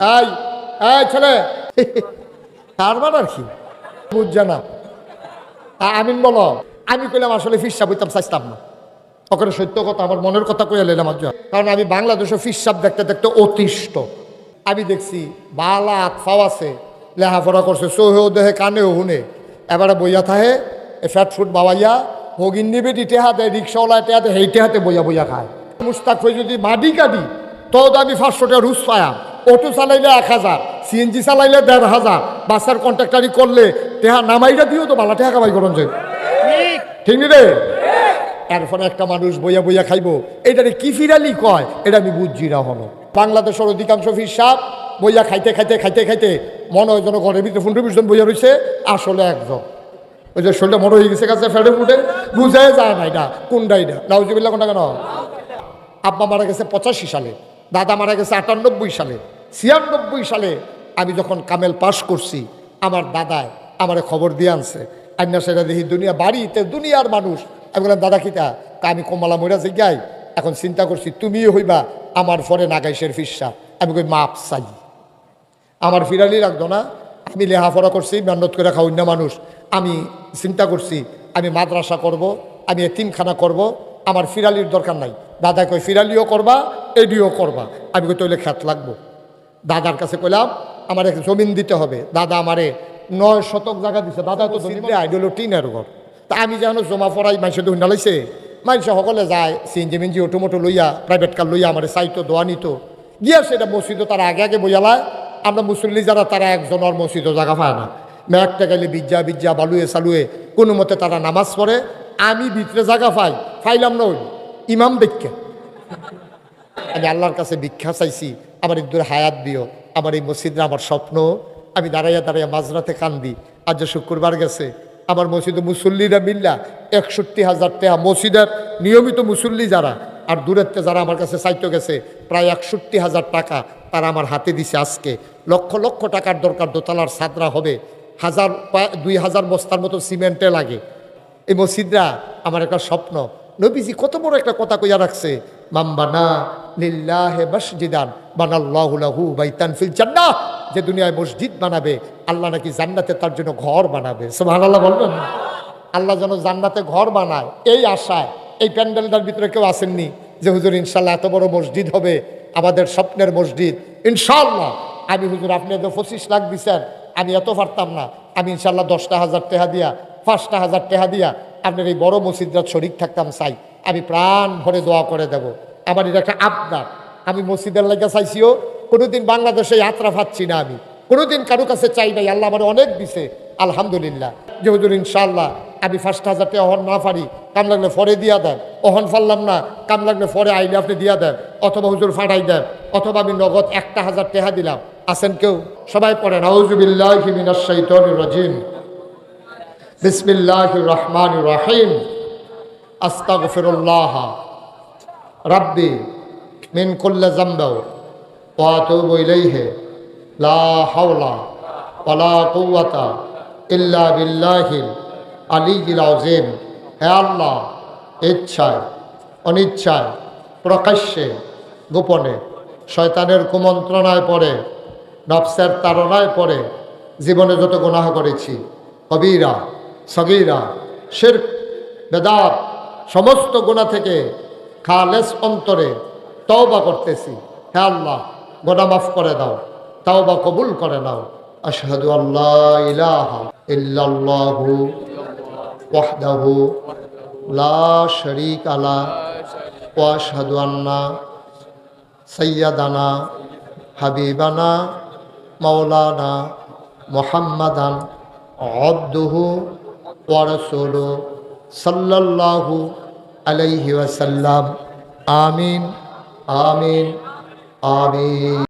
এই এই ছেলে। কারবার আর কি? বুঝছে না। আমিন বলো। আমি কইলাম আসলে ফিসাব হইতাম চাইতাম না। ওখানে সত্য কথা, আমার মনের কথা কইয়া লাইলাম আজ কারণ আমি বাংলাদেশে ফিসাব দেখতে দেখতে অতিষ্ঠ। আমি দেখছি বালা আতফাও আছে লেহাপড়া করছে সোহেও দেহে কানেও হুনে এবারে বইয়া থাহে ফ্যাট ফুট বাবাইয়া, ভগিন নিবে টেহা দেয় রিক্সাওয়ালা দেয় হেইটে হাতে বইয়া বইয়া খায়। মুস্তাক হয়ে যদি মাডি কাটি তো আমি ফার্স্ট রুজ পায়াম অটো চালাইলে এক হাজার সিএনজি চালাইলে দেড় হাজার বাসের কন্ট্রাক্টারি করলে টেহা নামাইটা দিও তো বালা টেহা কামাই করুন ঠিক। নি রে? এরপরে একটা মানুষ বইয়া বইয়া খাইবো এটারে কি ফিরালি কয়? এটা আমি বুঝছি না হলো। বাংলাদেশের অধিকাংশ ফিরসাপ বইয়া খাইতে খাইতে খাইতে খাইতে মনে হয় যেন ঘরের ভিতরে পনেরো বিশ জন বইয়া রয়েছে আসলে একজন। ওই যে শরীরটা বড় হয়ে গেছে কাছে ফেটে ফুটে বুঝাই যায় না এটা কোনটা এটা? নাউজিবিল্লা কোনটা কেন? আব্বা মারা গেছে পঁচাশি সালে। দাদা মারা গেছে আটানব্বই সালে, ছিয়ানব্বই সালে আমি যখন কামেল পাশ করছি, আমার দাদায় আমারে খবর দিয়ে আনছে। আন্না সেটা দেখি দুনিয়া বাড়িতে দুনিয়ার মানুষ। আমি বললাম, দাদা কিতা? তা আমি কমলা মইরা জিগাই। এখন চিন্তা করছি তুমিও হইবা আমার ফরে নাগাইশের ফিসা। আমি কই, মাপ চাই। আমার ফিরালি রাখতো না। আমি লেহাফড়া করছি, মেহনত করে খাওয়াই অন্য মানুষ। আমি চিন্তা করছি, আমি মাদ্রাসা করব, আমি এতিমখানা করব। আমার ফিরালির দরকার নাই। দাদা কই ফিরালিও করবা এডিও করবা। আমি কই তৈলে খ্যাত লাগবো। দাদার কাছে কইলাম আমার এক জমিন দিতে হবে। দাদা আমারে নয় শতক জায়গা দিছে। দাদা তো আইডল টিনের ঘর। তা আমি যেন জমা পড়াই মাইসে তো লাইছে। মাইসে সকলে যায় সিএনজি মিনজি অটোমোটো লইয়া প্রাইভেট কার লইয়া আমার চাইতো দোয়া নিত। গিয়া সেটা মসজিদও তারা আগে আগে বইয়ালায় আমরা মুসল্লি যারা তারা একজনের মসজিদও জায়গা পায় না। ম্যাকটা গেলে বিজ্জা বিজ্জা বালুয়ে সালুয়ে কোনো মতে তারা নামাজ পড়ে। আমি ভিতরে জায়গা পাই পাইলাম না ওই ইমাম দেখকে। আমি আল্লাহর কাছে ভিক্ষা চাইছি, আমার একদূর হায়াত দিও, আমার এই মসজিদে আমার স্বপ্ন। আমি দাঁড়াইয়া দাঁড়াইয়া মাঝরাতে কান্দি, আজ যে শুক্রবার গেছে, আমার মসজিদে মুসল্লিরা মিল্লা একষট্টি হাজার টাকা মসজিদের নিয়মিত মুসল্লি যারা, আর দূরের যারা আমার কাছে চাইতে গেছে, প্রায় একষট্টি হাজার টাকা তারা আমার হাতে দিছে আজকে। লক্ষ লক্ষ টাকার দরকার, দোতলার সাদরা হবে, হাজার দুই হাজার বস্তার মতো সিমেন্টে লাগে। এই মসজিদরা আমার একটা স্বপ্ন। নবীজি কত বড় একটা কথা কইয়া রাখছে মাম্বানা যে দুনিয়ায় মসজিদ বানাবে, আল্লাহ নাকি জান্নাতে তার জন্য ঘর বানাবে। সুবহানাল্লাহ বলবেন? আল্লাহ যেন জান্নাতে ঘর বানায়। এই আশায়, এই প্যান্ডেলটার ভিতরে কেউ আসেননি যে, হুজুর ইনশাল্লাহ এত বড় মসজিদ হবে, আমাদের স্বপ্নের মসজিদ। ইনশাল্লাহ আমি, হুজুর, আপনি এত পঁচিশ লাখ দিচ্ছেন আমি এত পারতাম না। আমি ইনশাল্লাহ দশটা হাজার টেহা দিয়া, পাঁচটা হাজার টেহা দিয়া আপনার এই বড় মসজিদরা শরিক থাকতাম, চাই। আমি প্রাণ ভরে দোয়া করে দেব। আমার এটা একটা আবদার। আমি মসজিদের লাগা চাইছিও, কোনোদিন বাংলাদেশে যাত্রা পাচ্ছি না আমি। কোনোদিন কারও কাছে চাই নাই, আল্লাহ আমার অনেক দিছে, আলহামদুলিল্লাহ। যে ইনশাল্লাহ আমি ফার্স্ট হাজার অহন না পারি, কাম লাগলে ফরে দিয়া দেন। অহন ফারলাম না, কাম লাগলে ফরে আইলে আপনি দিয়া দেন, অথবা হুজুর ফাটাই দেন, অথবা আমি নগদ একটা হাজার টাকা দিলাম। আছেন কেউ? সবাই পড়েন রাজিম। বিসমিল্লাহ রহমান রহিম। আস্তাগফিরুল্লাহ। রাব্বি মিন কুল্লি জামবি ওয়া আতুবু ইলাইহি, লা হাওলা ওয়ালা কুওয়াতা ইল্লা বিল্লাহিল আলিয়্যিল আযীম। হে আল্লাহ, ইচ্ছায়, অনিচ্ছায়, প্রকাশ্যে, গোপনে শয়তানের কুমন্ত্রণায় পড়ে, নফসের তাড়নায় পড়ে জীবনে যত গুনাহ করেছি, কবিরা, সগীরা শির বেদাত, সমস্ত গুণা থেকে খালেস অন্তরে তওবা করতেছি। হে আল্লাহ, গোনা মাফ করে দাও, তওবা কবুল করে নাও। আশহাদু আল্লাহ ইলাহা ইল্লাল্লাহু ওয়াহদাহু লা শারীকা লা ওয়া আশহাদু আন্না সাইয়্যিদানা, হাবিবানা, মাওলানা মুহাম্মাদান আবদুহু ওয়া রাসূলুহু সাল্লাল্লাহু আলাইহি ওয়াসাল্লাম। আমিন আমিন আমিন।